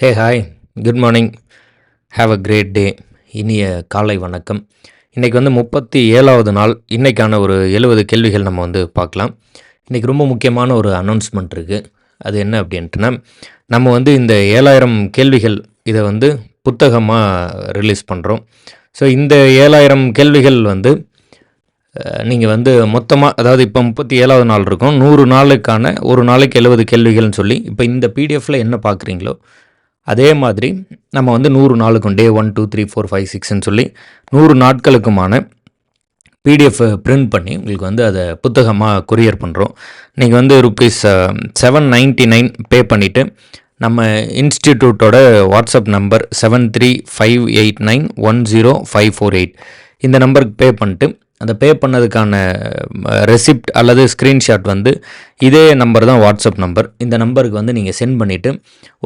Hey hi good morning have a great day இனிய காலை வணக்கம். இன்றைக்கி வந்து முப்பத்தி ஏழாவது நாள். இன்றைக்கான ஒரு எழுபது கேள்விகள் நம்ம வந்து பார்க்கலாம். இன்றைக்கி ரொம்ப முக்கியமான ஒரு அனௌன்ஸ்மெண்ட் இருக்குது அது என்ன அப்படின்ட்டுனா நம்ம வந்து இந்த ஏழாயிரம் கேள்விகள் இதை வந்து புத்தகமாக ரிலீஸ் பண்ணுறோம் ஸோ இந்த ஏழாயிரம் கேள்விகள் வந்து நீங்கள் வந்து மொத்தமாக அதாவது இப்போ முப்பத்தி ஏழாவது நாள் இருக்கும். நூறு நாளுக்கான ஒரு நாளைக்கு எழுபது கேள்விகள்னு சொல்லி இப்போ இந்த பிடிஎஃப்பில் என்ன பார்க்குறீங்களோ அதே மாதிரி நம்ம வந்து நூறு நாளுக்கும் day one two three four five சிக்ஸ்ன்னு சொல்லி நூறு நாட்களுக்குமான பிடிஎஃப் பிரிண்ட் பண்ணி உங்களுக்கு வந்து அதை புத்தகமாக கொரியர் பண்ணுறோம் நீங்கள் வந்து rupees seven ninety nine pay பண்ணிவிட்டு நம்ம இன்ஸ்டிடியூட்டோட WhatsApp number seven three five eight nine one zero five four eight இந்த நம்பருக்கு பே பண்ணிட்டு அந்த பே பண்ணதுக்கான ரெசிப்ட் அல்லது ஸ்க்ரீன்ஷாட் வந்து இதே நம்பர் தான் வாட்ஸ்அப் நம்பர் இந்த நம்பருக்கு வந்து நீங்கள் சென்ட் பண்ணிவிட்டு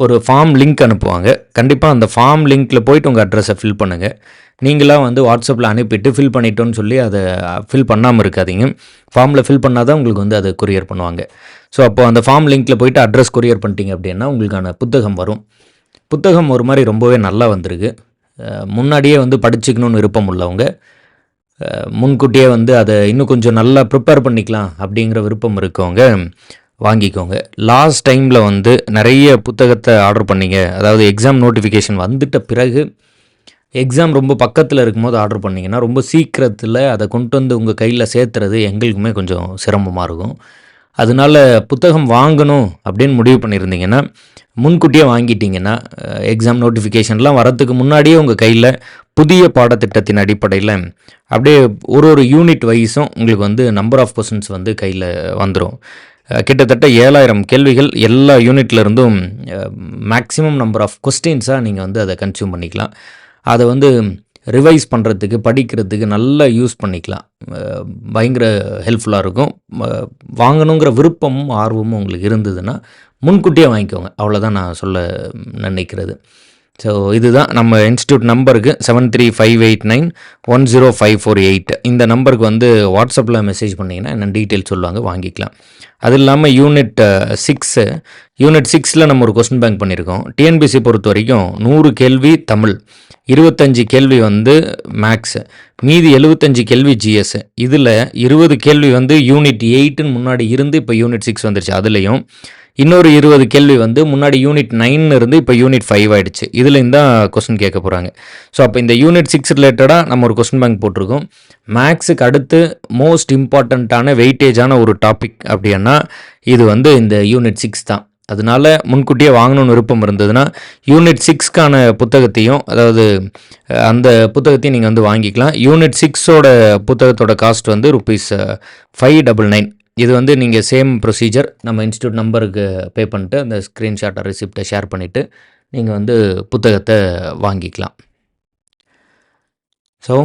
ஒரு ஃபார்ம் லிங்க் அனுப்புவாங்க. கண்டிப்பாக அந்த ஃபார்ம் லிங்க்கில் போயிட்டு உங்கள் அட்ரஸை ஃபில் பண்ணுங்கள் நீங்களாக வந்து வாட்ஸ்அப்பில் அனுப்பிட்டு ஃபில் பண்ணிட்டோன்னு சொல்லி அதை ஃபில் பண்ணாமல் இருக்காதீங்க. ஃபார்மில் ஃபில் பண்ணால் தான் உங்களுக்கு வந்து அதை கொரியர் பண்ணுவாங்க. ஸோ அப்போ அந்த ஃபார்ம் லிங்க்கில் போயிட்டு அட்ரஸ் கொரியர் பண்ணிட்டீங்க அப்படின்னா உங்களுக்கான புத்தகம் வரும். புத்தகம் ஒரு மாதிரி ரொம்பவே நல்லா வந்திருக்கு. முன்னாடியே வந்து படிச்சுக்கணுன்னு விருப்பம் உள்ளவங்க முன்கூட்டியே வந்து அதை இன்னும் கொஞ்சம் நல்லா ப்ரிப்பேர் பண்ணிக்கலாம் அப்படிங்கிற விருப்பம் இருக்கவங்க வாங்கிக்கோங்க. லாஸ்ட் டைமில் வந்து நிறைய புத்தகத்தை ஆர்டர் பண்ணீங்க. அதாவது எக்ஸாம் நோட்டிஃபிகேஷன் வந்துட்ட பிறகு எக்ஸாம் ரொம்ப பக்கத்தில் இருக்கும்போது ஆர்டர் பண்ணிங்கன்னா ரொம்ப சீக்கிரத்தில் அதை கொண்டு வந்து உங்கள் கையில் சேர்த்துறது எங்களுக்குமே கொஞ்சம் சிரமமாக இருக்கும். அதனால புத்தகம் வாங்கணும் அப்படின்னு முடிவு பண்ணியிருந்தீங்கன்னா முன்கூட்டியே வாங்கிட்டீங்கன்னா எக்ஸாம் நோட்டிஃபிகேஷன்லாம் வரத்துக்கு முன்னாடியே உங்கள் கையில் புதிய பாடத்திட்டத்தின் அடிப்படையில் அப்படியே ஒரு ஒரு யூனிட் வைஸும் உங்களுக்கு வந்து நம்பர் ஆஃப் கொஸ்டின்ஸ் வந்து கையில் வந்துடும் கிட்டத்தட்ட ஏழாயிரம் கேள்விகள் எல்லா யூனிட்ல இருந்தும் மேக்ஸிமம் நம்பர் ஆஃப் கொஸ்டின்ஸாக நீங்கள் வந்து அதை கன்சியூம் பண்ணிக்கலாம். அதை வந்து ரிவைஸ் பண்ணுறதுக்கு படிக்கிறதுக்கு நல்லா யூஸ் பண்ணிக்கலாம். பயங்கர ஹெல்ப்ஃபுல்லாக இருக்கும். வாங்கணுங்கிற விருப்பமும் ஆர்வமும் உங்களுக்கு இருந்ததுன்னா முன்கூட்டியே வாங்கிக்கோங்க. அவ்வளோதான் நான் சொல்ல நினைக்கிறது. ஸோ இதுதான் நம்ம இன்ஸ்டியூட் நம்பருக்கு seven three five eight nine one zero five four eight இந்த நம்பருக்கு வந்து வாட்ஸ்அப்பில் மெசேஜ் பண்ணிங்கன்னா என்ன டீட்டெயில் சொல்லுவாங்க வாங்கிக்கலாம். அது இல்லாமல் யூனிட் சிக்ஸு யூனிட் சிக்ஸில் நம்ம ஒரு கொஸ்டின் பேங்க் பண்ணியிருக்கோம். டிஎன்பிசி பொறுத்த வரைக்கும் நூறு கேள்வி தமிழ் இருபத்தஞ்சி கேள்வி வந்து மேக்ஸு மீதி எழுபத்தஞ்சு கேள்வி ஜிஎஸ் இதில் இருபது கேள்வி வந்து யூனிட் எயிட்டுன்னு முன்னாடி இருந்து இப்போ யூனிட் சிக்ஸ் வந்துருச்சு. அதுலேயும் இன்னொரு இருபது கேள்வி வந்து முன்னாடி யூனிட் நைன் இருந்து இப்போ யூனிட் ஃபைவ் ஆயிடுச்சு. இதுலேருந்து தான் கொஸ்டின் கேட்க போகிறாங்க ஸோ அப்போ இந்த யூனிட் சிக்ஸ் ரிலேட்டடாக நம்ம ஒரு கொஸ்டின் பேங்க் போட்டிருக்கோம். மேக்ஸுக்கு அடுத்து மோஸ்ட் இம்பார்ட்டண்ட்டான வெயிட்டேஜான ஒரு டாபிக் அப்படின்னா இது வந்து இந்த யூனிட் சிக்ஸ் தான். அதனால முன்கூட்டியே வாங்கணும்னு விருப்பம் இருந்ததுன்னா யூனிட் சிக்ஸ்க்கான புத்தகத்தையும் அதாவது அந்த புத்தகத்தையும் நீங்கள் வந்து வாங்கிக்கலாம். யூனிட் சிக்ஸோட புத்தகத்தோட காஸ்ட் வந்து ருபீஸ் ஃபைவ் டபுள் நைன் இது வந்து நீங்கள் சேம் ப்ரொசீஜர் நம்ம இன்ஸ்டியூட் நம்பருக்கு பே பண்ணிட்டு அந்த ஸ்க்ரீன்ஷாட்டை ரிசிப்டை ஷேர் பண்ணிவிட்டு நீங்கள் வந்து புத்தகத்தை வாங்கிக்கலாம். ஸோ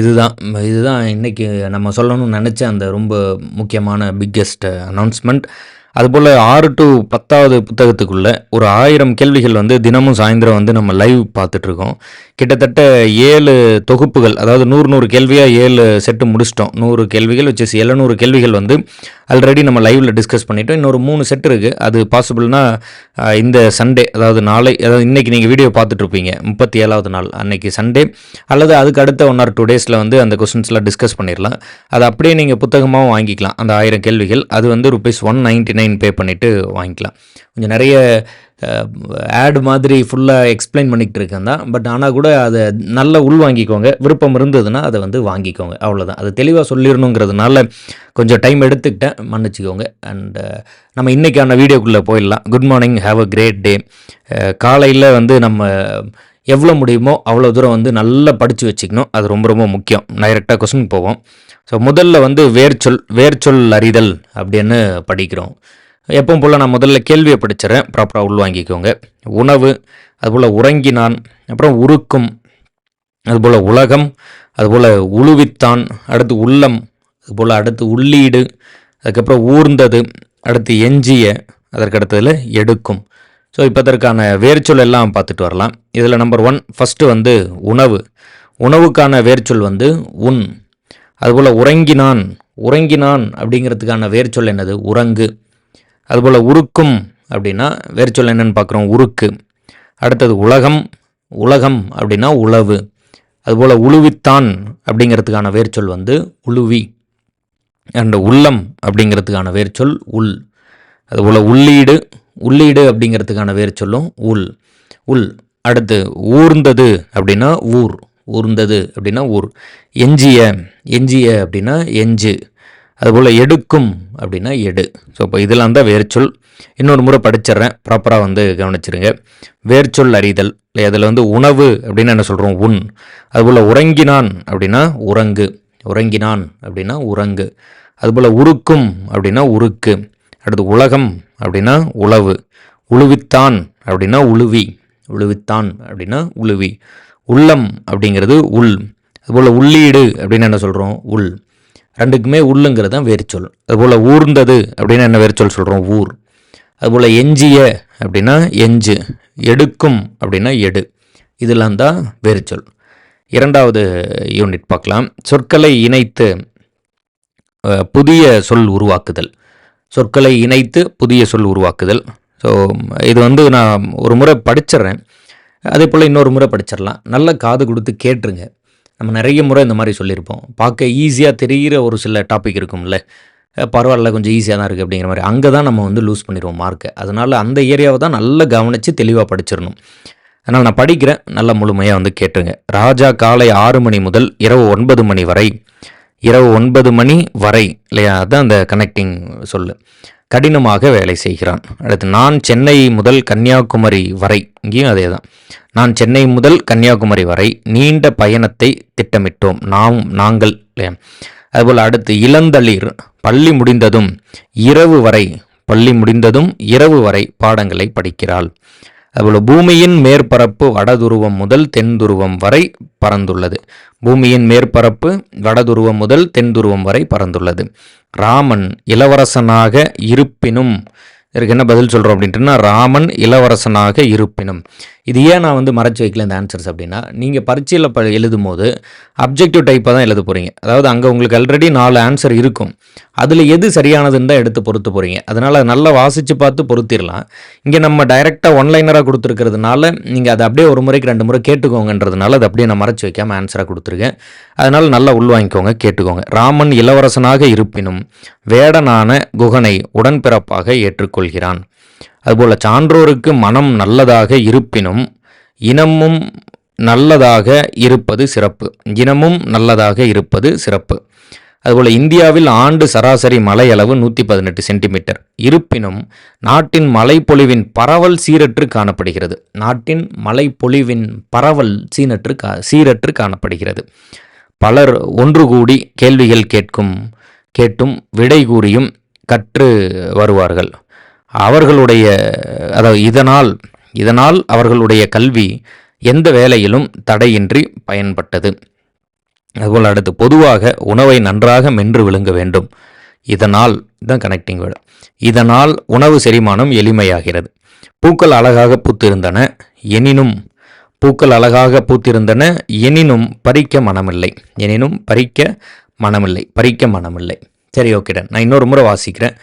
இதுதான் இதுதான் இன்றைக்கி நம்ம சொல்லணும்னு நினச்ச அந்த ரொம்ப முக்கியமான பிக்கெஸ்ட் அனௌன்ஸ்மெண்ட் அதுபோல் ஆறு டு பத்தாவது புத்தகத்துக்குள்ளே ஒரு ஆயிரம் கேள்விகள் வந்து தினமும் சாயந்தரம் வந்து நம்ம லைவ் பார்த்துட்ருக்கோம். கிட்டத்தட்ட ஏழு தொகுப்புகள் அதாவது நூறு நூறு கேள்வியாக ஏழு செட்டு முடிச்சிட்டோம். நூறு கேள்விகள் வச்சு எழுநூறு கேள்விகள் வந்து ஆல்ரெடி நம்ம லைவில் டிஸ்கஸ் பண்ணிட்டோம். இன்னொரு மூணு செட் இருக்குது அது பாசிபிள்னா இந்த சண்டே அதாவது நாளை அதாவது இன்றைக்கி நீங்கள் வீடியோ பார்த்துட்ருப்பீங்க முப்பத்தி ஏழாவது நாள் அன்னைக்கு சண்டே அல்லது அதுக்கு அடுத்த ஒன் ஆர் டூ டேஸில் வந்து அந்த கொஸ்டின்ஸ்லாம் டிஸ்கஸ் பண்ணிடலாம். அது அப்படியே நீங்கள் புத்தகமாகவும் வாங்கிக்கலாம். அந்த ஆயிரம் கேள்விகள். அது வந்து rupees one ninety nine pay பண்ணிவிட்டு வாங்கிக்கலாம். கொஞ்சம் நிறைய ஆடு மாதிரி ஃபுல்லாக எக்ஸ்பிளைன் பண்ணிக்கிட்டு இருக்கேன் தான். பட் ஆனால் கூட அதை நல்ல உள் வாங்கிக்கோங்க. விருப்பம் இருந்ததுன்னா அதை வந்து வாங்கிக்கோங்க. அவ்வளோதான் அது தெளிவாக சொல்லிடணுங்கிறதுனால கொஞ்சம் டைம் எடுத்துக்கிட்டேன். மன்னிச்சிக்கோங்க. அண்டு uh, நம்ம இன்றைக்கான வீடியோக்குள்ளே போயிடலாம். Good morning have a great day காலையில் வந்து நம்ம எவ்வளோ முடியுமோ அவ்வளோ தூரம் வந்து நல்லா படித்து வச்சுக்கணும். அது ரொம்ப ரொம்ப முக்கியம். டைரெக்டாக கொஸ்டின் போவோம். ஸோ முதல்ல வந்து வேர்ச்சொல் வேர்ச்சொல் அறிதல் அப்படின்னு படிக்கிறோம். எப்பவும் போல் நான் முதல்ல கேள்வியை படிச்சிடறேன் ப்ராப்பராக உள்வாங்கிக்கோங்க. உணவு அதுபோல் உறங்கினான் அப்புறம் உருக்கும் அதுபோல் உலகம் அதுபோல் உழுவித்தான் அடுத்து உள்ளம் அதுபோல் அடுத்து உள்ளீடு அதுக்கப்புறம் ஊர்ந்தது அடுத்து எஞ்சிய அதற்கடுத்ததில் எடுக்கும். ஸோ இப்போ அதற்கான வேர்ச்சொல் எல்லாம் பார்த்துட்டு வரலாம். இதில் நம்பர் ஒன் ஃபஸ்ட்டு வந்து உணவு. உணவுக்கான வேர்ச்சொல் வந்து உண். அதுபோல் உறங்கினான் உறங்கினான் அப்படிங்கிறதுக்கான வேர்ச்சொல் என்னது? உறங்கு. அதுபோல் உருக்கும் அப்படின்னா வேர்ச்சொல் என்னன்னு பார்க்குறோம் உருக்கு. அடுத்தது உலகம் உலகம் அப்படின்னா உழவு. அதுபோல் உழுவித்தான் அப்படிங்கிறதுக்கான வேர்ச்சொல் வந்து உழுவி. அண்ட் உள்ளம் அப்படிங்கிறதுக்கான வேர்ச்சொல் உள். அதுபோல் உள்ளீடு உள்ளீடு அப்படிங்கிறதுக்கான வேர்ச்சொல்லும் உள். உள். அடுத்து ஊர்ந்தது அப்படின்னா ஊர். ஊர்ந்தது அப்படின்னா ஊர். எஞ்சிய எஞ்சிய அப்படின்னா எஞ்சு. அதுபோல் எடுக்கும் அப்படின்னா எடு. ஸோ இப்போ இதெல்லாம் தான் வேர்ச்சொல். இன்னொரு முறை படிச்சிடுறேன். ப்ராப்பராக வந்து கவனிச்சிருங்க. வேர்ச்சொல் அறிதல் இல்லை அதில் வந்து உணவு அப்படின்னு என்ன சொல்கிறோம் உண். அதுபோல் உறங்கினான் அப்படின்னா உறங்கு. உறங்கினான் அப்படின்னா உறங்கு. அதுபோல் உருக்கும் அப்படின்னா உருக்கு. அடுத்து உலகம் அப்படின்னா உழவு. உழுவித்தான் அப்படின்னா உழுவி. உழுவித்தான் அப்படின்னா உழுவி. உள்ளம் அப்படிங்கிறது உள். அதுபோல் உள்ளீடு அப்படின்னு என்ன சொல்கிறோம் உள். ரெண்டுக்குமே உள்ளுங்கிறது தான் வேர்ச்சொல். அதுபோல் ஊர்ந்தது அப்படின்னு என்ன வேர்ச்சொல் சொல்கிறோம் ஊர். அதுபோல் எஞ்சிய அப்படின்னா எஞ்சு எடுக்கும் அப்படின்னா எடு. இதெல்லாம் தான் வேர்ச்சொல். இரண்டாவது யூனிட் பார்க்கலாம். சொற்களை இணைத்து புதிய சொல் உருவாக்குதல். சொற்களை இணைத்து புதிய சொல் உருவாக்குதல். ஸோ இது வந்து நான் ஒரு முறை படிச்சிடுறேன். அதே போல் இன்னொரு முறை படிச்சிடலாம் நல்ல காது கொடுத்து கேட்டுருங்க. நம்ம நிறைய முறை இந்த மாதிரி சொல்லியிருப்போம். பார்க்க ஈஸியாக தெரிகிற ஒரு சில டாபிக் இருக்கும்ல. பரவாயில்ல கொஞ்சம் ஈஸியாக தான் இருக்குது அப்படிங்கிற மாதிரி. அங்கே தான் நம்ம வந்து லூஸ் பண்ணிடுவோம் மார்க்கை அதனால் அந்த ஏரியாவை தான் நல்லா கவனித்து தெளிவாக படிச்சிடணும். அதனால் நான் படிக்கிறேன். நல்லா முழுமையாக வந்து கேட்டுருங்க. ராஜா காலை ஆறு மணி முதல் இரவு ஒன்பது மணி வரை. இரவு ஒன்பது மணி வரை. இல்லையா? அதுதான் அந்த கனெக்டிங் சொல்லு. கடினமாக வேலை செய்கிறான். அடுத்து நான் சென்னை முதல் கன்னியாகுமரி வரை இங்கேயும் அதே தான் நான் சென்னை முதல் கன்னியாகுமரி வரை நீண்ட பயணத்தை திட்டமிட்டோம். நாம் நாங்கள் அதுபோல் அடுத்து இளந்தளிர் பள்ளி முடிந்ததும் இரவு வரை பள்ளி முடிந்ததும் இரவு வரை பாடங்களை படிக்கிறாள். அதுபோல் பூமியின் மேற்பரப்பு வடதுருவம் முதல் தென் துருவம் வரை பறந்துள்ளது பூமியின் மேற்பரப்பு வடதுருவம் முதல் தென் துருவம் வரை பறந்துள்ளது ராமன் இளவரசனாக இருப்பினும் இதற்கு என்ன பதில் சொல்கிறோம் அப்படின்ட்டுனா ராமன் இளவரசனாக இருப்பினும். இது ஏன் நான் வந்து மறைச்சி வைக்கல இந்த ஆன்சர்ஸ் அப்படின்னா நீங்கள் பரீட்சையில் ப எழுதும் போது அப்ஜெக்டிவ் டைப்பாக தான் எழுத போகிறீங்க அதாவது அங்கே உங்களுக்கு ஆல்ரெடி நாலு ஆன்சர் இருக்கும். அதில் எது சரியானதுன்னு தான் எடுத்து பொறுத்து போகிறீங்க அதனால் நல்லா வாசித்து பார்த்து பொருத்திடலாம் இங்கே நம்ம டைரெக்டாக ஒன்லைனராக கொடுத்துருக்கிறதுனால நீங்கள் அதை அப்படியே ஒரு முறைக்கு ரெண்டு முறை கேட்டுக்கோங்கன்றதுனால அதை அப்படியே நான் மறைச்சு வைக்காமல் ஆன்சராக கொடுத்துருக்கேன். அதனால் நல்லா உள்வாங்கிக்கோங்க கேட்டுக்கோங்க. ராமன் இளவரசனாக இருப்பினும் வேடனான குகனை உடன்பிறப்பாக ஏற்றுக்கொள்கிறான். அதுபோல் சான்றோருக்கு மனம் நல்லதாக இருப்பினும் இனமும் நல்லதாக இருப்பது சிறப்பு. இனமும் நல்லதாக இருப்பது சிறப்பு. அதுபோல் இந்தியாவில் ஆண்டு சராசரி மலையளவு அளவு நூற்றி பதினெட்டு சென்டிமீட்டர். இருப்பினும் நாட்டின் மலைப்பொழிவின் பரவல் சீரற்று காணப்படுகிறது. நாட்டின் மலைப்பொழிவின் பரவல் சீனற்று கா சீரற்று காணப்படுகிறது. பலர் ஒன்று கூடி கேள்விகள் கேட்கும் கேட்டும் விடை கூறியும் கற்று வருவார்கள். அவர்களுடைய அதாவது இதனால் இதனால் அவர்களுடைய கல்வி எந்த வேலையிலும் தடையின்றி பயன்பட்டது. அதுபோல் அடுத்து பொதுவாக உணவை நன்றாக மென்று விழுங்க வேண்டும். இதனால் தான் கனெக்டிங் வேர்டு இதனால் உணவு செரிமானம் எளிமையாகிறது. பூக்கள் அழகாக பூத்திருந்தன எனினும் பூக்கள் அழகாக பூத்திருந்தன எனினும் பறிக்க மனமில்லை. எனினும் பறிக்க மனமில்லை பறிக்க மனமில்லை. சரி ஓகேடன் நான் இன்னொரு முறை வாசிக்கிறேன்.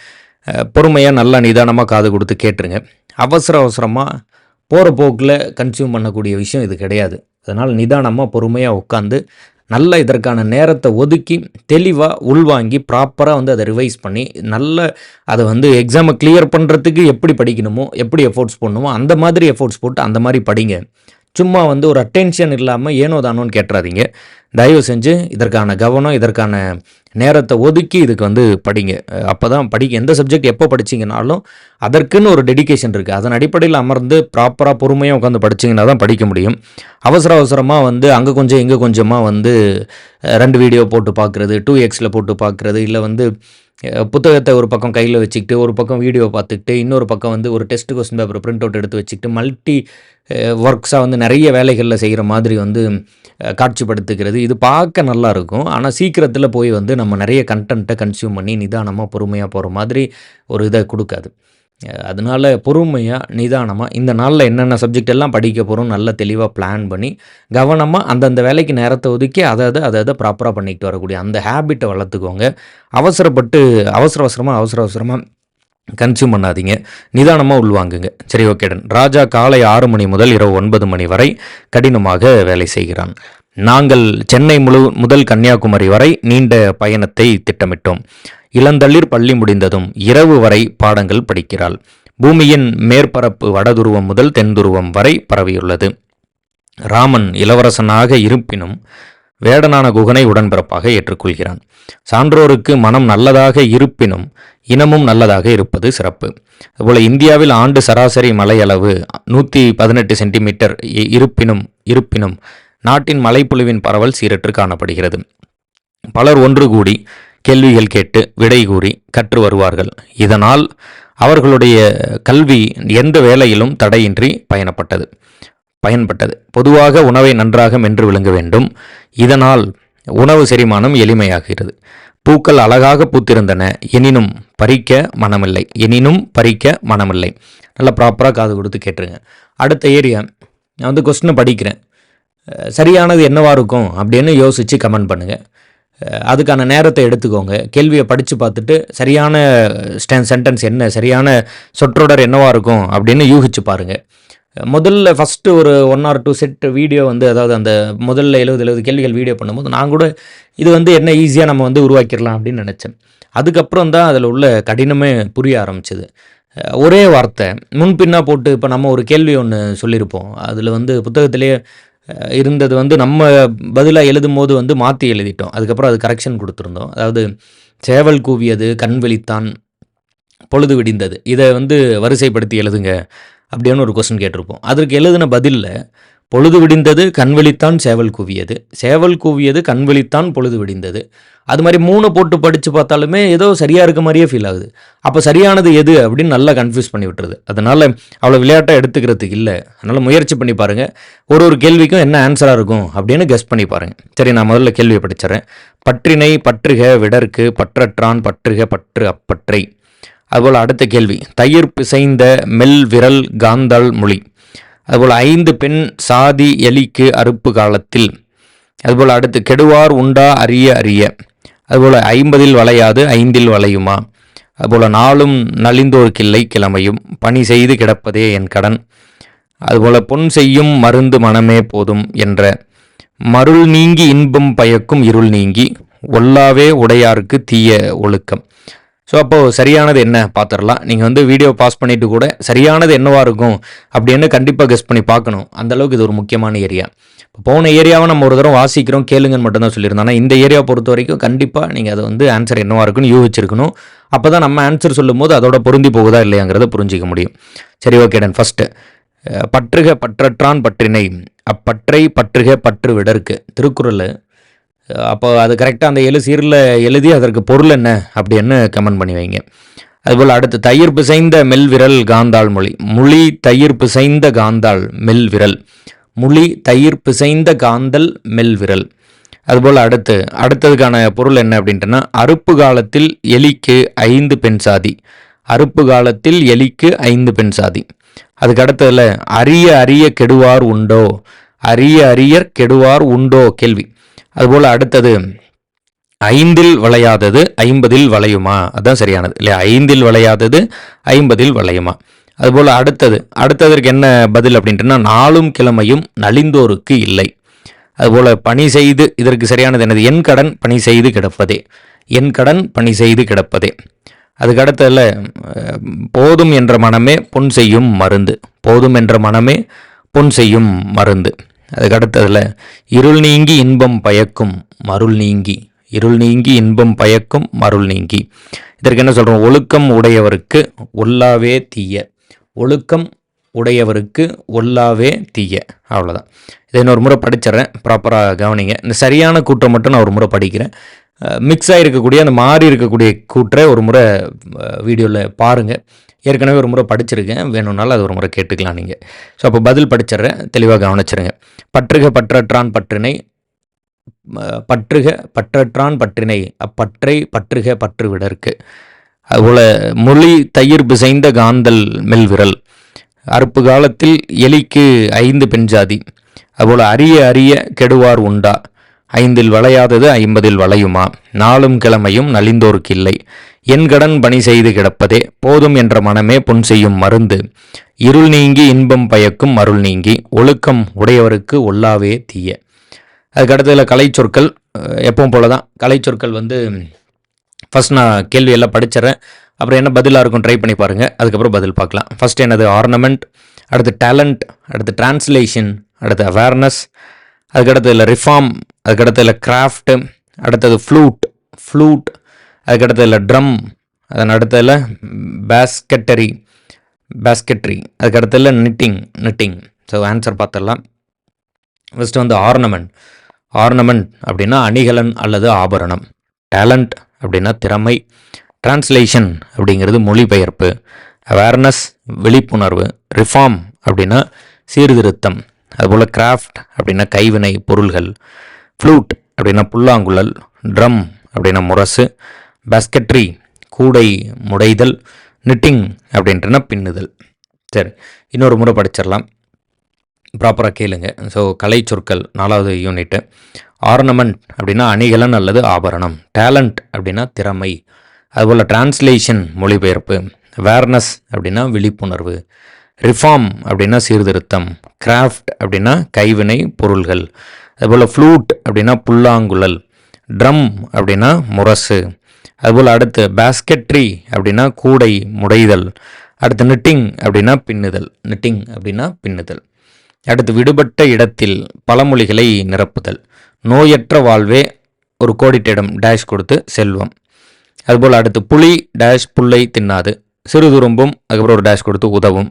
பொறுமையாக நல்லா நிதானமாக காது கொடுத்து கேட்டுருங்க. அவசர அவசரமாக போகிற போக்கில் கன்சியூம் பண்ணக்கூடிய விஷயம் இது கிடையாது. அதனால் நிதானமாக பொறுமையாக உட்காந்து நல்ல இதற்கான நேரத்தை ஒதுக்கி தெளிவாக உள்வாங்கி ப்ராப்பராக வந்து அதை ரிவைஸ் பண்ணி நல்ல அதை வந்து எக்ஸாமை கிளியர் பண்ணுறதுக்கு எப்படி படிக்கணுமோ எப்படி எஃபோர்ட்ஸ் பண்ணணுமோ அந்த மாதிரி எஃபோர்ட்ஸ் போட்டு அந்த மாதிரி படிங்க. சும்மா வந்து ஒரு அட்டென்ஷன் இல்லாமல் ஏனோ தானோன்னு கேட்டுறாதீங்க. தயவு செஞ்சு இதற்கான கவனம் இதற்கான நேரத்தை ஒதுக்கி இதுக்கு வந்து படிங்க. அப்போ தான் படிக்க எந்த சப்ஜெக்ட் எப்போ படிச்சீங்கனாலும் அதற்குன்னு ஒரு டெடிகேஷன் இருக்குது அதன் அடிப்படையில் அமர்ந்து ப்ராப்பராக பொறுமையாக உட்காந்து படிச்சிங்கன்னா தான் படிக்க முடியும். அவசர அவசரமாக வந்து அங்கே கொஞ்சம் இங்கே கொஞ்சமாக வந்து ரெண்டு வீடியோ போட்டு பார்க்குறது டூ எக்ஸில் போட்டு பார்க்குறது இல்லை வந்து புத்தகத்தை ஒரு பக்கம் கையில் வச்சுக்கிட்டு ஒரு பக்கம் வீடியோ பார்த்துக்கிட்டு இன்னொரு பக்கம் வந்து ஒரு test question paper print out எடுத்து வச்சுக்கிட்டு மல்டி ஒர்க்ஸாக வந்து நிறைய வேலைகளில் செய்கிற மாதிரி வந்து காட்சிப்படுத்துகிறது. காட்சிப்படுத்துகிறது இது பார்க்க நல்லா இருக்கும் ஆனால் சீக்கிரத்தில் போய் வந்து நம்ம நிறைய கண்டென்ட்டை கன்சியூம் பண்ணி நிதானமாக பொறுமையாக போகிற மாதிரி ஒரு இதை கொடுக்காது. அதனால் அதனால பொறுமையாக நிதானமாக இந்த நாளில் என்னென்ன சப்ஜெக்ட் எல்லாம் படிக்க போகிறோம் நல்ல தெளிவாக பிளான் பண்ணி கவனமாக அந்தந்த வேலைக்கு நேரத்தை ஒதுக்கி அதை அதை அதை அதை ப்ராப்பராக பண்ணிக்கிட்டு வரக்கூடிய அந்த ஹேபிட்டை வளர்த்துக்கோங்க. அவசரப்பட்டு அவசர அவசரமாக அவசர அவசரமாக கன்சியூம் பண்ணாதீங்க. நிதானமாக உள்வாங்குங்க. சரி ஓகேடன் ராஜா காலை ஆறு மணி முதல் இரவு ஒன்பது மணி வரை கடினமாக வேலை செய்கிறான். நாங்கள் சென்னை முழு முதல் கன்னியாகுமரி வரை நீண்ட பயணத்தை திட்டமிட்டோம். இளந்தளிர் பள்ளி முடிந்ததும் இரவு வரை பாடங்கள் படிக்கிறாள். பூமியின் மேற்பரப்பு வடதுருவம் முதல் தென்துருவம் வரை பரவியுள்ளது. ராமன் இளவரசனாக இருப்பினும் வேடனான குகனை உடன்பிறப்பாக ஏற்றுக்கொள்கிறான். சான்றோருக்கு மனம் நல்லதாக இருப்பினும் இனமும் நல்லதாக இருப்பது சிறப்பு. அதுபோல் இந்தியாவில் ஆண்டு சராசரி மலையளவு நூற்றி பதினெட்டு சென்டிமீட்டர் இ- இருப்பினும் இருப்பினும் நாட்டின் மலைப்புழுவின் பரவல் சீரற்று காணப்படுகிறது. பலர் ஒன்று கூடி கேள்விகள் கேட்டு விடை கூறி கற்று வருவார்கள். இதனால் அவர்களுடைய கல்வி எந்த வேலையிலும் தடையின்றி பயணப்பட்டது. பயன்பட்டது. பொதுவாக உணவை நன்றாக மென்று விழுங்க வேண்டும். இதனால் உணவு செரிமானம் எளிமையாகிறது. பூக்கள் அழகாக பூத்திருந்தன. எனினும் பறிக்க மனமில்லை. எனினும் பறிக்க மனமில்லை. நல்லா ப்ராப்பராக காது கொடுத்து கேட்டுருங்க. அடுத்த ஏரியா நான் வந்து கொஸ்டினை படிக்கிறேன். சரியானது என்னவாக இருக்கும் அப்படின்னு யோசித்து கமெண்ட் பண்ணுங்கள் அதுக்கான நேரத்தை எடுத்துக்கோங்க. கேள்வியை படித்து பார்த்துட்டு சரியான ஸ்டென் சென்டென்ஸ் என்ன சரியான சொற்றொடர் என்னவாக இருக்கும் அப்படின்னு யூகிச்சு பாருங்கள் முதல்ல ஃபஸ்ட்டு ஒரு one or two set video வந்து அதாவது அந்த முதல்ல எழுபது எழுபது கேள்விகள் வீடியோ பண்ணும்போது நான் கூட இது வந்து என்ன ஈஸியாக நம்ம வந்து உருவாக்கிடலாம் அப்படின்னு நினச்சேன். அதுக்கப்புறம் தான் அதில் உள்ள கடினமே புரிய ஆரம்பிச்சது. ஒரே வார்த்தை முன்பின்னா போட்டு இப்போ நம்ம ஒரு கேள்வி ஒன்று சொல்லியிருப்போம் அதில் வந்து புத்தகத்திலே இருந்தது வந்து நம்ம பதிலாக எழுதும் போது வந்து மாற்றி எழுதிட்டோம். அதுக்கப்புறம் அது கரெக்ஷன் கொடுத்துருந்தோம். அதாவது சேவல் கூவியது கண் விழித்தான் பொழுது விடிந்தது. இதை வந்து வரிசைப்படுத்தி எழுதுங்க அப்படின்னு ஒரு கொஸ்டின் கேட்டிருப்போம். அதற்கு எழுதின பதிலில் பொழுது விடிந்தது கண்விழித்தான் சேவல் கூவியது. சேவல் கூவியது கண்விழித்தான் பொழுது விடிந்தது. அது மாதிரி மூணு போட்டு படித்து பார்த்தாலுமே ஏதோ சரியாக இருக்க மாதிரியே ஃபீல் ஆகுது. அப்போ சரியானது எது அப்படின்னு நல்லா கன்ஃபியூஸ் பண்ணி விட்டுருது. அதனால் அவ்வளோ விளையாட்டாக எடுத்துக்கிறதுக்கு இல்லை. அதனால் முயற்சி பண்ணி பாருங்கள் ஒரு ஒரு கேள்விக்கும் என்ன ஆன்சராக இருக்கும் அப்படின்னு கெஸ் பண்ணி பாருங்கள் சரி நான் முதல்ல கேள்வியை படிச்சிடறேன். பற்றினை பற்றுக விடற்கு பற்றற்றான் பற்றுக பற்று அப்பற்றை. அதுபோல் அடுத்த கேள்வி. தயிர் பிசைந்த மெல் விரல் காந்தாள் மொழி. அதுபோல் ஐந்து பெண் சாதி எலிக்கு அறுப்பு காலத்தில். அதுபோல் அடுத்து கெடுவார் உண்டா அரிய அரிய அதுபோல் ஐம்பதில் வளையாது ஐந்தில் வளையுமா. அதுபோல் நாளும் நலிந்தோர்க்கில்லை கிழமையும் பணி செய்து கிடப்பதே என் கடன். அதுபோல் பொன் செய்யும் மருந்து மனமே போதும் என்ற. மருள் நீங்கி இன்பம் பயக்கும் இருள் நீங்கி ஒல்லாவே உடையாருக்கு தீய ஒழுக்கம். ஸோ அப்போது சரியானது என்ன? பார்த்துடலாம் நீங்கள் வந்து வீடியோ பாஸ் பண்ணிவிட்டு கூட சரியானது என்னவாக இருக்கும் அப்படின்னு கண்டிப்பாக கெஸ்ட் பண்ணி பார்க்கணும். அந்த அளவுக்கு இது ஒரு முக்கியமான ஏரியா இப்போ போன ஏரியாவை நம்ம ஒரு தடவை வாசிக்கிறோம் கேளுங்கன்னு மட்டும்தான் சொல்லியிருந்தோம் ஆனால் இந்த ஏரியா பொறுத்த வரைக்கும் கண்டிப்பாக நீங்கள் அதை வந்து ஆன்சர் என்னவாக இருக்குன்னு யூகிச்சிருக்கணும். அப்போ தான் நம்ம ஆன்சர் சொல்லும்போது அதோட பொருந்தி போகுதா இல்லையாங்கிறத புரிஞ்சிக்க முடியும். சரி ஓகே டன் ஃபஸ்ட்டு பற்றுக பற்றற்றான் பற்றினை. அப்பற்றை பற்றுக பற்று விடற்கு திருக்குறள் அப்போ அது கரெக்டாக அந்த எழு சீரில் எழுதி அதற்கு பொருள் என்ன அப்படின்னு கமெண்ட் பண்ணி வைங்க. அதுபோல் அடுத்து தயிர் பிசைந்த மெல் விரல் காந்தாள் மொழி. மொழி தயிர் பிசைந்த காந்தாள் மெல் விரல். மொழி தயிர் பிசைந்த காந்தல் மெல் விரல். அதுபோல் அடுத்து அடுத்ததுக்கான பொருள் என்ன அப்படின்ட்டுனா அறுப்பு காலத்தில் எலிக்கு ஐந்து பெண் சாதி. அறுப்பு காலத்தில் எலிக்கு ஐந்து பெண் சாதி. அதுக்கு அடுத்ததில் அரிய அரிய கெடுவார் உண்டோ? அரிய அரியர் கெடுவார் உண்டோ? கேள்வி. அதுபோல் அடுத்தது ஐந்தில் வளையாதது ஐம்பதில் வளையுமா? அதுதான் சரியானது. இல்லையா? ஐந்தில் வளையாதது ஐம்பதில் வளையுமா? அதுபோல் அடுத்தது அடுத்ததற்கு என்ன பதில் அப்படின்ட்டுனா நாளும் கிழமையும் நலிந்தோருக்கு இல்லை. அதுபோல் பணி செய்து இதற்கு சரியானது என்னது? என் கடன் பணி செய்து கிடப்பதே. என் கடன் பணி செய்து கிடப்பதே. அதுக்கு அடுத்ததுல போதும் என்ற மனமே பொன் செய்யும் மருந்து. போதும் என்ற மனமே பொன் செய்யும் மருந்து. அதுக்கு அடுத்ததில் இருள் நீங்கி இன்பம் பயக்கும் மருள் நீங்கி. இருள் நீங்கி இன்பம் பயக்கும் மருள் நீங்கி. இதற்கு என்ன சொல்கிறோம் ஒழுக்கம் உடையவருக்கு ஒல்லாவே தீய. ஒழுக்கம் உடையவருக்கு ஒல்லாவே தீய. அவ்வளோதான் இதை இன்னொரு முறை படிச்சிடுறேன். ப்ராப்பராக கவனிங்க. இந்த சரியான கூற்றை மட்டும் நான் ஒரு முறை படிக்கிறேன். மிக்ஸ் ஆகிருக்கக்கூடிய அந்த மாறி இருக்கக்கூடிய கூற்றை ஒரு முறை வீடியோவில் பாருங்கள் ஏற்கனவே ஒரு முறை படிச்சிருக்கேன். வேணும்னாலும் அது ஒரு முறை கேட்டுக்கலாம் நீங்கள் ஸோ அப்போ பதில் படிச்சிடுறேன். தெளிவாக கவனிச்சிருங்க. பற்றுக பற்றற்றான் பற்றினை பற்றுக பற்றற்றான் பற்றினை அப்பற்றை பற்றுக பற்று விடற்கு அதுபோல் மொழி தயிர் பிசைந்த காந்தல் மெல் விரல் அறுப்பு காலத்தில் எலிக்கு ஐந்து பெஞ்சாதி அதுபோல் அரிய அரிய கெடுவார் உண்டா? ஐந்தில் வளையாதது ஐம்பதில் வளையுமா? நாளும் கிழமையும் நலிந்தோருக்கு இல்லை. என் கடன் பணி செய்து கிடப்பதே போதும் என்ற மனமே புன் செய்யும் மருந்து. இருள் நீங்கி இன்பம் பயக்கும் அருள் நீங்கி ஒழுக்கம் உடையவருக்கு ஒல்லாவே தீய. அதுக்கடுத்ததில் கலை சொற்கள் எப்பவும் போல தான் கலை சொற்கள் வந்து ஃபர்ஸ்ட் நான் கேள்வி எல்லாம் படிச்சிடறேன். அப்புறம் என்ன பதிலாக இருக்கும் ட்ரை பண்ணி பாருங்கள் அதுக்கப்புறம் பதில் பார்க்கலாம். ஃபஸ்ட் என்னது? ஆர்னமெண்ட் அடுத்து டேலண்ட் அடுத்து டிரான்ஸ்லேஷன் அடுத்து அவேர்னஸ் அதுக்கடுத்ததில் ரிஃபார்ம் அதுக்கடுத்ததில் கிராஃப்ட் அடுத்தது ஃப்ளூட் ஃப்ளூட் அதுக்கடுத்ததில் ட்ரம் அதன் அடுத்ததுல பேஸ்கெட்டரி பேஸ்கெட்ரி அதுக்கடுத்ததில் நிட்டிங் நிட்டிங் ஸோ ஆன்சர் பார்த்துடலாம். ஃபஸ்ட்டு வந்து ஆர்னமெண்ட் ஆர்னமெண்ட் அப்படின்னா அணிகலன் அல்லது ஆபரணம். டேலண்ட் அப்படின்னா திறமை. டிரான்ஸ்லேஷன் அப்படிங்கிறது மொழிபெயர்ப்பு. அவேர்னஸ் விழிப்புணர்வு. ரிஃபார்ம் அப்படின்னா சீர்திருத்தம். அதுபோல் கிராஃப்ட் அப்படின்னா கைவினை பொருள்கள். ஃப்ளூட் அப்படின்னா புல்லாங்குழல். ட்ரம் அப்படின்னா முரசு. பாஸ்கெட்ரி கூடை முடைதல் நிட்டிங் அப்படின்றனா பின்னுதல். சரி இன்னொரு முறை படிச்சிடலாம். ப்ராப்பராக கேளுங்க. ஸோ கலை சொற்கள் நாலாவது யூனிட்டு ஆர்னமெண்ட் அப்படின்னா அணிகலன் அல்லது ஆபரணம். டேலண்ட் அப்படின்னா திறமை. அதுபோல் டிரான்ஸ்லேஷன் மொழிபெயர்ப்பு. வேர்னஸ் அப்படின்னா விழிப்புணர்வு. ரிஃபார்ம் அப்படின்னா சீர்திருத்தம். கிராஃப்ட் அப்படின்னா கைவினை பொருள்கள். அதுபோல் ஃப்ளூட் அப்படின்னா புல்லாங்குழல். ட்ரம் அப்படின்னா முரசு. அதுபோல் அடுத்து பேஸ்கெட்ரி அப்படின்னா கூடை முடைதல். அடுத்து நிட்டிங் அப்படின்னா பின்னுதல். நிட்டிங் அப்படின்னா பின்னுதல். அடுத்து விடுபட்ட இடத்தில் பழமொழிகளை நிரப்புதல். நோயற்ற வாழ்வே ஒரு கோடிட்டிடம் டேஷ் கொடுத்து செல்வம். அதுபோல் அடுத்து புலி டேஷ் புல்லை தின்னாது. சிறு துரும்பும் அதுக்கப்புறம் ஒரு டேஷ் கொடுத்து உதவும்.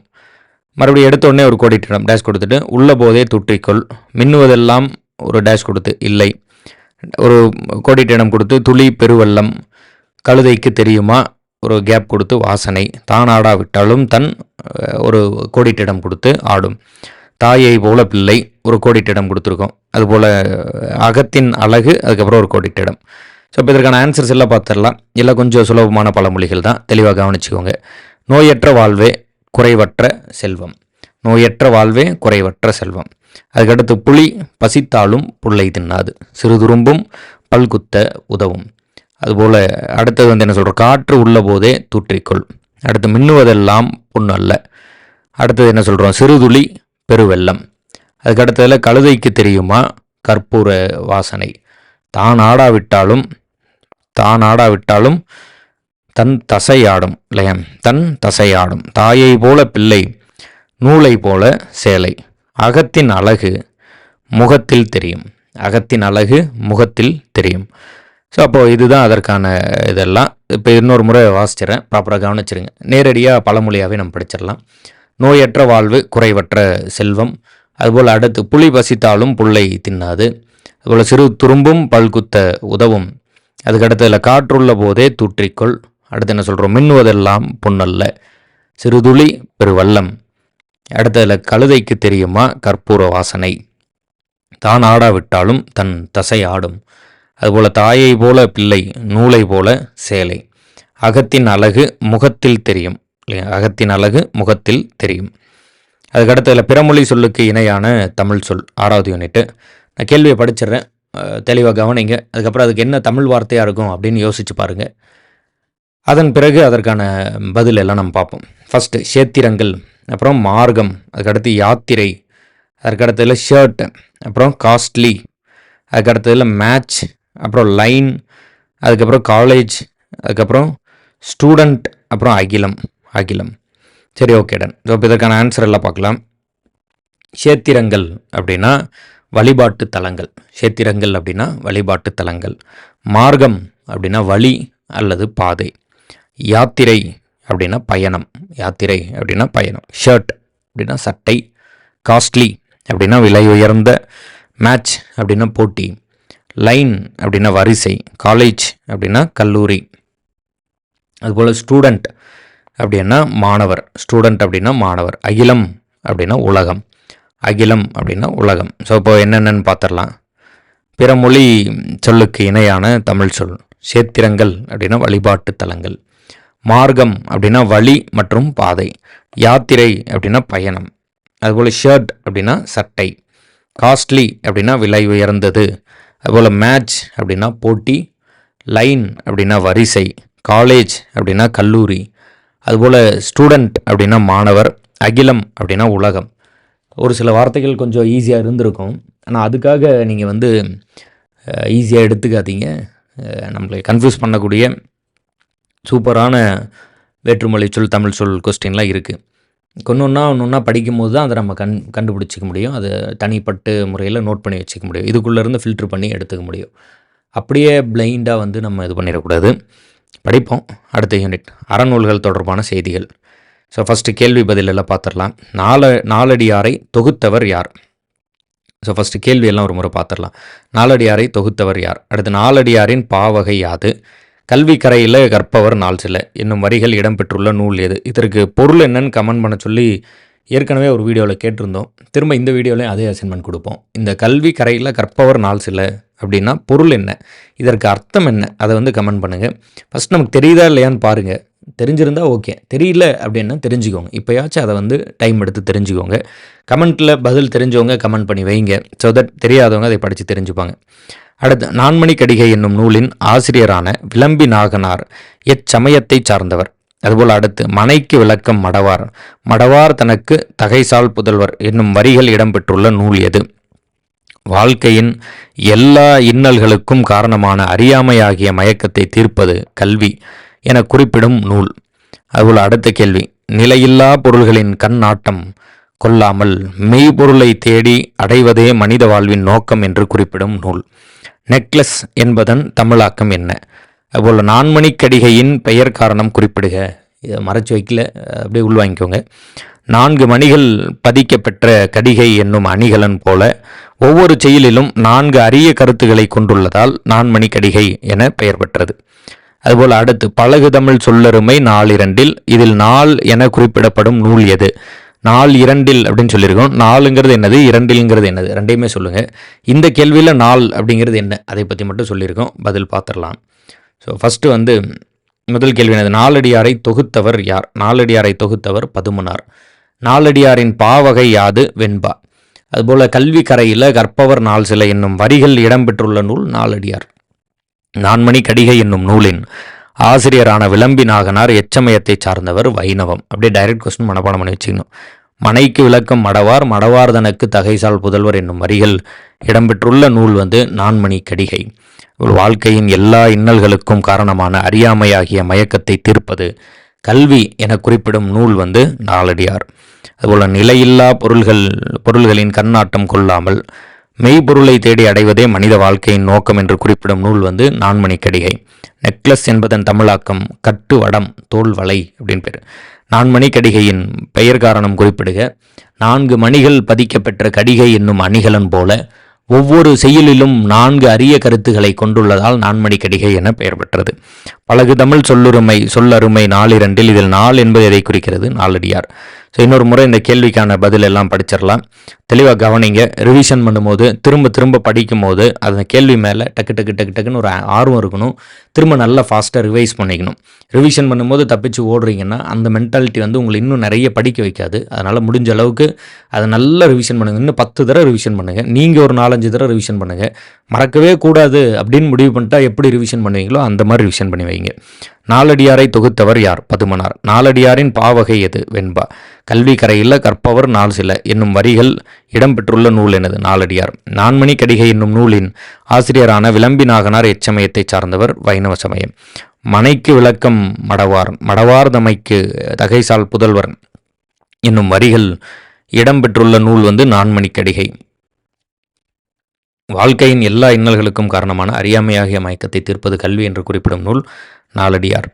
மறுபடியும் எடுத்த உடனே ஒரு கோடிட்டிடம் டேஷ் கொடுத்துட்டு உள்ள போதே துற்றிக்கொள் மின்னுவதெல்லாம் ஒரு டேஷ் கொடுத்து இல்லை. ஒரு கோடிட்டிடம் கொடுத்து துளி பெருவெள்ளம் கழுதைக்கு தெரியுமா? ஒரு கேப் கொடுத்து வாசனை. தான் ஆடாவிட்டாலும் தன் ஒரு கோடிட்டிடம் கொடுத்து ஆடும். தாயை போல பிள்ளை ஒரு கோடிட்டிடம் கொடுத்துருக்கோம். அதுபோல் அகத்தின் அழகு அதுக்கப்புறம் ஒரு கோடிட்டிடம். ஸோ இப்போ இதற்கான ஆன்சர்ஸ் எல்லாம் பார்த்துடலாம். எல்லாம் கொஞ்சம் சுலபமான பழமொழிகள் தான். தெளிவாக கவனிச்சுக்கோங்க. நோயற்ற வாழ்வே குறைவற்ற செல்வம். நோயற்ற வாழ்வே குறைவற்ற செல்வம். அதுக்கடுத்து புலி பசித்தாலும் புல்லை தின்னாது. சிறுதுரும்பும் பல்குத்த உதவும். அதுபோல் அடுத்தது வந்து என்ன சொல்கிறோம் காற்று உள்ள போதே தூற்றிக்கொள். அடுத்து மின்னுவதெல்லாம் பொண்ணு அல்ல. அடுத்தது என்ன சொல்கிறோம் சிறுதுளி பெருவெள்ளம். அதுக்கடுத்ததில் கழுதைக்கு தெரியுமா கற்பூர வாசனை. தான் ஆடாவிட்டாலும் தான் ஆடாவிட்டாலும் தன் தசையாடும் இல்லையா? தன் தசையாடும். தாயை போல பிள்ளை நூலை போல சேலை. அகத்தின் அழகு முகத்தில் தெரியும். அகத்தின் அழகு முகத்தில் தெரியும். ஸோ அப்போது இதுதான் அதற்கான இதெல்லாம். இப்போ இன்னொரு முறை வாசிச்சிடறேன் ப்ராப்பராக கவனிச்சிருங்க. நேரடியாக பழமொழியாகவே நம்ம படிச்சிடலாம். நோயற்ற வாழ்வு குறைவற்ற செல்வம். அதுபோல் அடுத்து புலி பசித்தாலும் புல்லை தின்னாது. அதுபோல் சிறு துரும்பும் பல்குத்த உதவும். அதுக்கடுத்ததில் காற்றுள்ள போதே தூற்றிக்கொள். அடுத்து என்ன சொல்கிறோம் மின்னுவதெல்லாம் பொன்னல்ல சிறுதுளி பெருவல்லம் அடுத்ததில் கழுதைக்கு தெரியுமா? கற்பூர வாசனை. தான் ஆடாவிட்டாலும் தன் தசை ஆடும். அதுபோல் தாயை போல பிள்ளை நூலை போல சேலை. அகத்தின் அழகு முகத்தில் தெரியும் இல்லையா? அகத்தின் அழகு முகத்தில் தெரியும். அதுக்கடுத்ததில் பிறமொழி சொல்லுக்கு இணையான தமிழ் சொல் ஆறாவது யூனிட்டு. நான் கேள்வியை படிச்சிடுறேன். தெளிவாக கவனிங்க. அதுக்கப்புறம் அதுக்கு என்ன தமிழ் வார்த்தையாக இருக்கும் அப்படின்னு யோசிச்சு பாருங்கள் அதன் பிறகு அதற்கான பதில் எல்லாம் நம்ம பார்ப்போம். ஃபஸ்ட்டு சேத்திரங்கள் அப்புறம் மார்க்கம் அதுக்கடுத்து யாத்திரை அதுக்கடுத்ததில் ஷர்ட் அப்புறம் காஸ்ட்லி அதுக்கடுத்ததில் மேட்ச் அப்புறம் லைன் அதுக்கப்புறம் காலேஜ் அதுக்கப்புறம் ஸ்டூடெண்ட் அப்புறம் அகிலம் அகிலம். சரி ஓகே டன் ஸோ இப்போ இதற்கான ஆன்சர் எல்லாம் பார்க்கலாம். சேத்திரங்கள் அப்படின்னா வழிபாட்டு தலங்கள். சேத்திரங்கள் அப்படின்னா வழிபாட்டு தலங்கள். மார்க்கம் அப்படின்னா வழி அல்லது பாதை. யாத்திரை அப்படின்னா பயணம். யாத்திரை அப்படின்னா பயணம். ஷர்ட் அப்படின்னா சட்டை. காஸ்ட்லி அப்படின்னா விலை உயர்ந்த. மேட்ச் அப்படின்னா போட்டி. லைன் அப்படின்னா வரிசை காலேஜ் அப்படின்னா கல்லூரி. அதுபோல் ஸ்டூடெண்ட் அப்படின்னா மாணவர் ஸ்டூடெண்ட் அப்படின்னா மாணவர். அகிலம் அப்படின்னா உலகம். அகிலம் அப்படின்னா உலகம். ஸோ இப்போ என்னென்னு பார்த்துடலாம். பிற மொழி சொல்லுக்கு இணையான தமிழ் சொல். சேத்திரங்கள் அப்படின்னா வழிபாட்டு தலங்கள். மார்க்கம் அப்படின்னா வழி மற்றும் பாதை. யாத்திரை அப்படின்னா பயணம். அதுபோல் ஷர்ட் அப்படின்னா சட்டை. காஸ்ட்லி அப்படின்னா விலை உயர்ந்தது. அதுபோல் மேட்ச் அப்படின்னா போட்டி லைன் அப்படின்னா வரிசை காலேஜ் அப்படின்னா கல்லூரி அதுபோல் ஸ்டூடெண்ட் அப்படின்னா மாணவர் அகிலம் அப்படின்னா உலகம். ஒரு சில வார்த்தைகள் கொஞ்சம் ஈஸியாக இருந்திருக்கும். ஆனால் அதுக்காக நீங்கள் வந்து ஈஸியாக எடுத்துக்காதீங்க. நம்மளை கன்ஃபியூஸ் பண்ணக்கூடிய சூப்பரான வேற்றுமொழி சொல் தமிழ் சொல் கொஸ்டின்லாம் இருக்குது ஒன்று ஒன்றா ஒன்று ஒன்றா படிக்கும்போது தான் அதை நம்ம கண் கண்டுபிடிச்சிக்க முடியும். அது தனிப்பட்ட முறையில் நோட் பண்ணி வச்சுக்க முடியும். இதுக்குள்ளேருந்து ஃபில்ட்ரு பண்ணி எடுத்துக்க முடியும். அப்படியே பிளைண்டாக வந்து நம்ம இது பண்ணிடக்கூடாது. படிப்போம். அடுத்த யூனிட் அறநூல்கள் தொடர்பான செய்திகள். ஸோ ஃபஸ்ட்டு கேள்வி பதிலெல்லாம் பார்த்துடலாம். நால நாலடியாரை தொகுத்தவர் யார்? ஸோ ஃபஸ்ட்டு கேள்வியெல்லாம் ஒரு முறை பார்த்துடலாம். நாலடியாரை தொகுத்தவர் யார்? அடுத்து நாலடியாரின் பாவகை யாது? கல்வி கரையில் கற்பவர் நாள் சில. என்னும் வரிகள் இடம்பெற்றுள்ள நூல் எது? இதற்கு பொருள் என்னன்னு கமெண்ட் பண்ண சொல்லி ஏற்கனவே ஒரு வீடியோவில் கேட்டிருந்தோம். திரும்ப இந்த வீடியோலையும் அதே அசைன்மெண்ட் கொடுப்போம். இந்த கல்வி கரையில் கற்பவர் நாள் சில அப்படின்னா பொருள் என்ன? இதற்கு அர்த்தம் என்ன? அதை வந்து கமெண்ட் பண்ணுங்கள் ஃபஸ்ட் நமக்கு தெரியுதா இல்லையான்னு பாருங்கள் தெரிஞ்சிருந்தால் ஓகே தெரியல அப்படின்னா தெரிஞ்சுக்கோங்க. இப்போயாச்சும் அதை வந்து டைம் எடுத்து தெரிஞ்சுக்கோங்க. கமெண்ட்டில் பதில் தெரிஞ்சவங்க கமெண்ட் பண்ணி வைங்க. ஸோ தட் தெரியாதவங்க அதை படித்து தெரிஞ்சுப்பாங்க. அடுத்து நான்மணி கடிகை என்னும் நூலின் ஆசிரியரான விளம்பி நாகனார் எச்சமயத்தைச் சார்ந்தவர். அதுபோல் அடுத்து மனைக்கு விளக்கம் மடவார். மடவார் தனக்கு தகைசால் புதல்வர் என்னும் வரிகள் இடம்பெற்றுள்ள நூல் எது? வாழ்க்கையின் எல்லா இன்னல்களுக்கும் காரணமான அறியாமையாகிய மயக்கத்தை தீர்ப்பது கல்வி என குறிப்பிடும் நூல். அதுபோல் அடுத்த கேள்வி நிலையில்லா பொருள்களின் கண்ணாட்டம் கொள்ளாமல் மெய்ப்பொருளை தேடி அடைவதே மனித வாழ்வின் நோக்கம் என்று குறிப்பிடும் நூல். நெக்லஸ் என்பதன் தமிழாக்கம் என்ன? அதுபோல் நான்மணிக்கடிகையின் பெயர் காரணம் குறிப்பிடுக. இதை மறைச்சு வைக்கல. அப்படியே உள்வாங்கிக்கோங்க. நான்கு மணிகள் பதிக்கப்பெற்ற கடிகை என்னும் அணிகலன் போல ஒவ்வொரு செயலிலும் நான்கு அரிய கருத்துக்களை கொண்டுள்ளதால் நான்மணி கடிகை என பெயர் பெற்றது. அதுபோல் அடுத்து பழகு தமிழ் சொல்லருமை நாலிரண்டில் இதில் நாள் என குறிப்பிடப்படும் நூல் எது? நாள் இரண்டில் அப்படின்னு சொல்லியிருக்கோம். நாலுங்கிறது என்னது? இரண்டில்ங்கிறது என்னது? ரெண்டையுமே சொல்லுங்கள் இந்த கேள்வியில் நாள் அப்படிங்கிறது என்ன? அதை பற்றி மட்டும் சொல்லியிருக்கோம். பதில் பார்த்துடலாம். ஸோ ஃபஸ்ட்டு வந்து முதல் கேள்வி என்னது? நாலடியாரை தொகுத்தவர் யார்? நாலடியாரை தொகுத்தவர் பதுமனார். நாலடியாரின் பாவகை யாது? வெண்பா. அதுபோல் கல்வி கரையில் கற்பவர் நாள் சிலை என்னும் வரிகள் இடம்பெற்றுள்ள நூல் நாலடியார். நான்மணி கடிகை என்னும் நூலின் ஆசிரியரான விளம்பி நாகனார் எச்சமயத்தை சார்ந்தவர் வைணவம். அப்படியே டைரக்ட் கொஸ்டின் மனப்பாடம் பண்ணி வச்சுக்கணும். மனைக்கு விளக்கம் மடவார் மடவார் தனக்கு தகைசால் புதல்வர் என்னும் வரிகள். இடம்பெற்றுள்ள நூல் வந்து நான்மணி கடிகை. ஒரு வாழ்க்கையின் எல்லா இன்னல்களுக்கும் காரணமான அறியாமையாகிய மயக்கத்தை தீர்ப்பது. கல்வி என குறிப்பிடும் நூல் வந்து நாலடியார். அதுபோல் நிலையில்லா பொருள்கள் பொருள்களின் கண்ணாட்டம் கொள்ளாமல் மெய்ப்பொருளை தேடி அடைவதே மனித வாழ்க்கையின் நோக்கம் என்று குறிப்பிடும் நூல் வந்து நான்மணி கடிகை. நெக்லஸ் என்பதன் தமிழாக்கம் கட்டு வடம் தோல் வலை அப்படின்னு பேர். நான்மணி கடிகையின் பெயர் காரணம் குறிப்பிடுக. நான்கு மணிகள் பதிக்கப்பெற்ற கடிகை என்னும் அணிகலன் போல ஒவ்வொரு செயலிலும் நான்கு அரிய கருத்துக்களை கொண்டுள்ளதால் நான்மணி கடிகை என பெயர் பெற்றது. பழகு தமிழ் சொல்லுரிமை சொல்லருமை நாலிரண்டில் இதில் நாள் என்பது எதை குறிக்கிறது? நாளடியார் ஸோ இன்னொரு முறை இந்த கேள்விக்கான பதில் எல்லாம் படிச்சிடலாம். தெளிவாக கவனிங்க. ரிவிஷன் பண்ணும்போது திரும்ப திரும்ப படிக்கும் போது அந்த கேள்வி மேலே டக்கு டக்கு டக்கு டக்குன்னு ஒரு ஆர்வம் இருக்கணும். திரும்ப நல்லா ஃபாஸ்ட்டாக ரிவைஸ் பண்ணிக்கணும். ரிவிஷன் பண்ணும்போது தப்பிச்சு ஓடுறீங்கன்னா அந்த மென்டாலிட்டி வந்து உங்களை இன்னும் நிறைய படிக்க வைக்காது. அதனால் முடிஞ்ச அளவுக்கு அதை நல்லா ரிவிஷன் பண்ணுங்கள் இன்னும் பத்து தடவை ரிவிஷன் பண்ணுங்கள் நீங்கள் ஒரு நாலஞ்சு தடவை ரிவிஷன் பண்ணுங்கள் மறக்கவே கூடாது அப்படின்னு முடிவு பண்ணிட்டா எப்படி ரிவிஷன் பண்ணுவீங்களோ அந்த மாதிரி ரிவிஷன் பண்ணி வைங்க. நாலடியாரை தொகுத்தவர் யார்? பதுமனார். நாலடியாரின் பாவகை எது? வெண்பா. கல்வி கரையில் கற்பவர் நாள் சில. என்னும் வரிகள் இடம்பெற்றுள்ள நூல் எனது நாலடியார் நான்மணி கடிகை என்னும் நூலின் ஆசிரியரான விளம்பி நாகனார் எச்சமயத்தை சார்ந்தவர் வைணவ சமயம். மனைக்கு விளக்கம் மடவார். மடவார் தமைக்கு தகைசால் புதல்வர் என்னும் வரிகள் இடம்பெற்றுள்ள நூல் வந்து நான்மணி கடிகை. வாழ்க்கையின் எல்லா இன்னல்களுக்கும் காரணமான அறியாமையாகிய மயக்கத்தை தீர்ப்பது கல்வி என்று குறிப்பிடும் நூல். நாலடியார்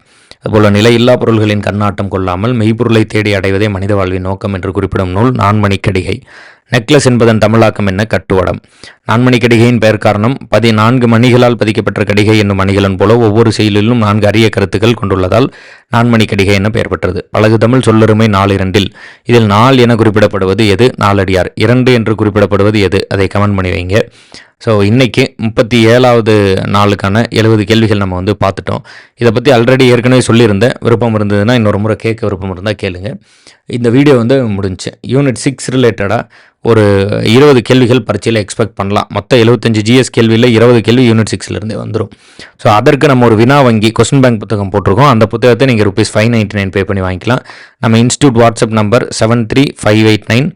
அதுபோல நிலையில்லா பொருள்களின் கண்ணாட்டம் கொள்ளாமல் மெய்ப்பொருளை தேடி அடைவதே மனித வாழ்வின் நோக்கம் என்று குறிப்பிடும் நூல் நான்மணிக்கடிகை. நெக்லஸ் என்பதன் தமிழாக்கம் என்ன? கட்டுவடம். நான்மணிக்கடிகையின் பெயர் காரணம் பதினான்கு மணிகளால் பதிக்கப்பட்ட கடிகை என்னும் மணிகளன் போல ஒவ்வொரு செயலிலும் நான்கு அரிய கருத்துக்கள் கொண்டுள்ளதால் நான்மணிக்கடிகை என பெயர் பெற்றது. பழகு தமிழ் சொல்லருமை நாலிரண்டில் இதில் நாள் என குறிப்பிடப்படுவது எது? நாலடியார் இரண்டு என்று குறிப்பிடப்படுவது எது? அதை கமெண்ட் பண்ணி வைங்க. ஸோ இன்றைக்கி முப்பத்தி ஏழாவது நாளுக்கான எழுபது கேள்விகள் நம்ம வந்து பார்த்துட்டோம். இதை பற்றி ஆல்ரெடி ஏற்கனவே சொல்லியிருந்தேன். விருப்பம் இருந்ததுன்னா இன்னொரு முறை கேட்க விருப்பம் இருந்தால் கேளுங்க. இந்த வீடியோ வந்து முடிஞ்சு. யூனிட் சிக்ஸ் ரிலேட்டடாக ஒரு இருபது கேள்விகள் பரீட்சையில் எக்ஸ்பெக்ட் பண்ணலாம். மொத்தம் எழுபத்தஞ்சு ஜிஎஸ் கேள்வியில் இருபது கேள்வி யூனிட் சிக்ஸ்லேருந்தே வந்துடும் ஸோ அதற்கு நம்ம ஒரு வினா வங்கி கொஸ்டின் பேங்க் புத்தகம் போட்டிருக்கோம். அந்த புத்தகத்தை நீங்கள் rupees five ninety nine pay பண்ணி வாங்கிக்கலாம். நம்ம institute WhatsApp number seven three five eight nine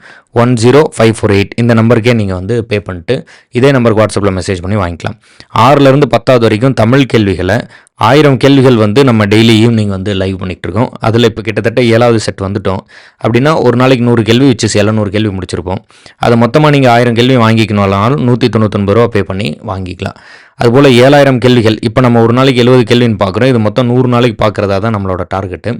one zero five four eight இந்த நம்பருக்கே நீங்கள் வந்து பே பண்ணிட்டு இதே நம்பருக்கு வாட்ஸ்அப்பில் மெசேஜ் பண்ணி வாங்கிக்கலாம். ஆறுலேருந்து பத்தாவது வரைக்கும் தமிழ் கேள்விகளை ஆயிரம் கேள்விகள் வந்து நம்ம டெய்லி ஈவினிங் வந்து லைவ் பண்ணிகிட்டு இருக்கோம் அதில் இப்போ கிட்டத்தட்ட ஏழாவது செட் வந்துட்டோம். அப்படின்னா ஒரு நாளைக்கு நூறு கேள்வி வச்சு எழுநூறு கேள்வி முடிச்சிருப்போம். அதை மொத்தமாக நீங்கள் ஆயிரம் கேள்வி வாங்கிக்கணும்னாலும் நூற்றி தொண்ணூத்தொன்பது ரூபா பே பண்ணி வாங்கிக்கலாம். அதுபோல் ஏழாயிரம் கேள்விகள். இப்போ நம்ம ஒரு நாளைக்கு எழுபது கேள்வின்னு பார்க்குறோம். இது மொத்தம் நூறு நாளைக்கு பார்க்குறதா தான் நம்மளோட டார்கெட்டு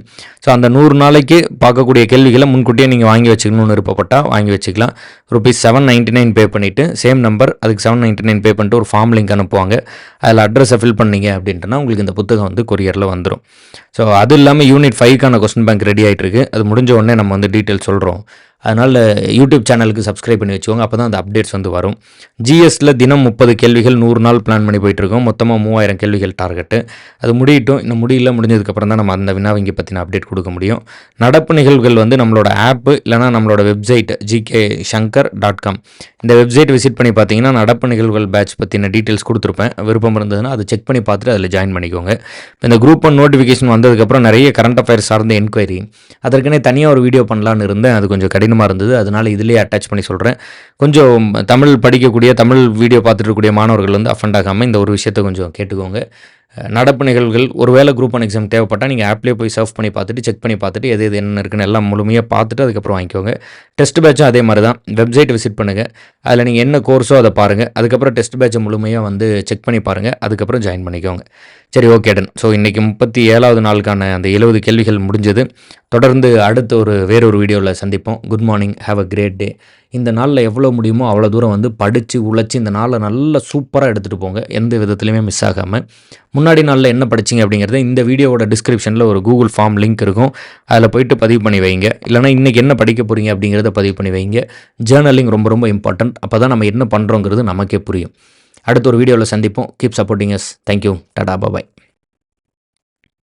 ஸோ அந்த நூறு நாளைக்கு பார்க்கக்கூடிய கேள்விகளை முன்கூட்டியே நீங்கள் வாங்கி வச்சுக்கணும்னு விருப்பப்பட்டால் வாங்கி வச்சுக்கலாம். Rupees seven ninety nine pay பண்ணிவிட்டு சேம் நம்பர் அதுக்கு செவன் நைன்ட்டி நைன் பே பண்ணிட்டு ஒரு ஃபார்ம் லிங்க் அனுப்புவாங்க. அதில் அட்ரஸை ஃபில் பண்ணீங்க அப்படின்ட்டுனா உங்களுக்கு இந்த புத்தகம் வந்து கொரியரில் வந்துடும் ஸோ அது இல்லாமல் யூனிட் ஃபைவ்க்கான கொஸ்டின் பேங்க் ரெடி ஆகிட்டு இருக்கு அது முடிஞ்ச உடனே நம்ம வந்து டீட்டெயில் சொல்கிறோம் அதனால் யூடியூப் சேனலுக்கு சப்ஸ்கிரைப் பண்ணி வச்சுக்கோங்க. அப்போ தான் அந்த அப்டேட்ஸ் வந்து வரும். ஜிஎஸ்டில் தினம் முப்பது கேள்விகள் நூறு நாள் பிளான் பண்ணி போயிட்டுருக்கோம். மொத்தமாக மூவாயிரம் கேள்விகள் டார்கெட்டு அது முடியட்டும். இன்னும் முடியல முடிஞ்சதுக்கப்புறம் தான் நம்ம அந்த வினா பற்றின அப்டேட் கொடுக்க முடியும். நடப்பு நிகழ்வுகள் வந்து நம்மளோட ஆப்பு இல்லைனா நம்மளோட website GK Shankar dot com இந்த வெப்சைட் விசிட் பண்ணி பார்த்தீங்கன்னா நடப்பு நிகழ்வுகள் பேட்ச் பற்றின டீட்டெயில்ஸ் கொடுத்துருப்பேன். விருப்பம் இருந்ததுன்னா அதை செக் பண்ணி பார்த்துட்டு அதில் ஜாயின் பண்ணிக்கோங்க. இந்த குரூப் ஒன் நோட்டிஃபிகேஷன் வந்ததுக்கப்புறம் நிறைய கரண்ட் அஃபேர்ஸ் சார்ந்த என்கொயரி அதற்கனே தனியாக ஒரு வீடியோ பண்ணலான்னு இருந்தேன். அது கொஞ்சம் கடினமாக இருந்தது. அதனால் இதிலேயே அட்டாச் பண்ணி சொல்கிறேன் கொஞ்சம் தமிழ் படிக்கக்கூடிய தமிழ் வீடியோ பார்த்துட்டு இருக்கக்கூடிய மாணவர்கள் வந்து அஃபண்ட் ஆகாமல் இந்த ஒரு விஷயத்தை கொஞ்சம் கேட்டுக்கோங்க. நடப்பு நிகழ்வுகள் ஒருவேளை குரூப் ஒன் எக்ஸாம் தேவைப்பட்டால் நீங்கள் ஆப்லேயே போய் சர்வ் பண்ணி பார்த்துட்டு செக் பண்ணி பார்த்துட்டு எது எது என்ன இருக்குன்னு எல்லாம் முழுமையாக பார்த்துட்டு அதுக்கப்புறம் வாங்கிக்கோங்க. டெஸ்ட் பேட்சும் அதே மாதிரி தான் வெப்சைட் விசிட் பண்ணுங்கள் அதில் நீங்கள் என்ன கோர்ஸோ அதை பாருங்கள் அதுக்கப்புறம் டெஸ்ட் பேட்சை முழுமையாக வந்து செக் பண்ணி பாருங்கள் அதுக்கப்புறம் ஜாயின் பண்ணிக்கோங்க. சரி ஓகே டன் ஸோ இன்றைக்கி முப்பத்தி ஏழாவது நாளுக்கான அந்த எழுபது கேள்விகள் முடிஞ்சது. தொடர்ந்து அடுத்த ஒரு வேறொரு வீடியோவில் சந்திப்போம். Good morning have a great day இந்த நாளில் எவ்வளோ முடியுமோ அவ்வளோ தூரம் வந்து படித்து உழைச்சி இந்த நாளை நல்லா சூப்பராக எடுத்துகிட்டு போங்க. எந்த விதத்துலையுமே மிஸ் ஆகாமல் முன்னாடி நாளில் என்ன படிச்சீங்க அப்படிங்கிறத இந்த வீடியோவோட டிஸ்கிரிப்ஷனில் ஒரு கூகுள் ஃபார்ம் லிங்க் இருக்கும். அதில் போயிட்டு பதிவு பண்ணி வைங்க. இல்லைனா இன்றைக்கி என்ன படிக்க போகிறீங்க அப்படிங்கிறத பதிவு பண்ணி வைங்க. ஜேர்னலிங் ரொம்ப ரொம்ப இம்பார்ட்டன்ட் அப்போ தான் நம்ம என்ன பண்ணுறோங்கிறது நமக்கே புரியும். அடுத்த ஒரு வீடியோவில் சந்திப்போம். Keep supporting us thank you tata. Bye bye